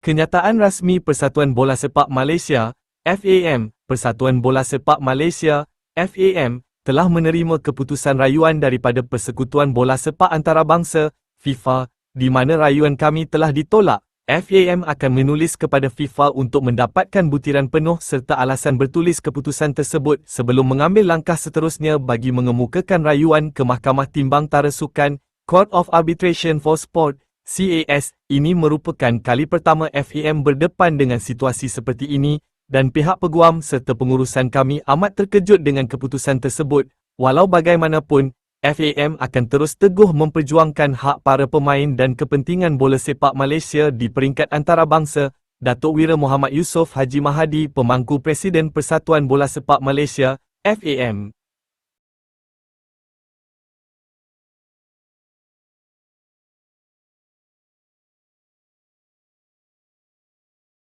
Kenyataan rasmi Persatuan Bola Sepak Malaysia, FAM, Persatuan Bola Sepak Malaysia, FAM, telah menerima keputusan rayuan daripada Persekutuan Bola Sepak Antarabangsa, FIFA, di mana rayuan kami telah ditolak. FAM akan menulis kepada FIFA untuk mendapatkan butiran penuh serta alasan bertulis keputusan tersebut sebelum mengambil langkah seterusnya bagi mengemukakan rayuan ke Mahkamah Timbang Tara Sukan, Court of Arbitration for Sport, CAS. Ini merupakan kali pertama FAM berdepan dengan situasi seperti ini dan pihak peguam serta pengurusan kami amat terkejut dengan keputusan tersebut. Walau bagaimanapun, FAM akan terus teguh memperjuangkan hak para pemain dan kepentingan bola sepak Malaysia di peringkat antarabangsa. Datuk Wira Muhammad Yusof Haji Mahadi, Pemangku Presiden Persatuan Bola Sepak Malaysia, FAM.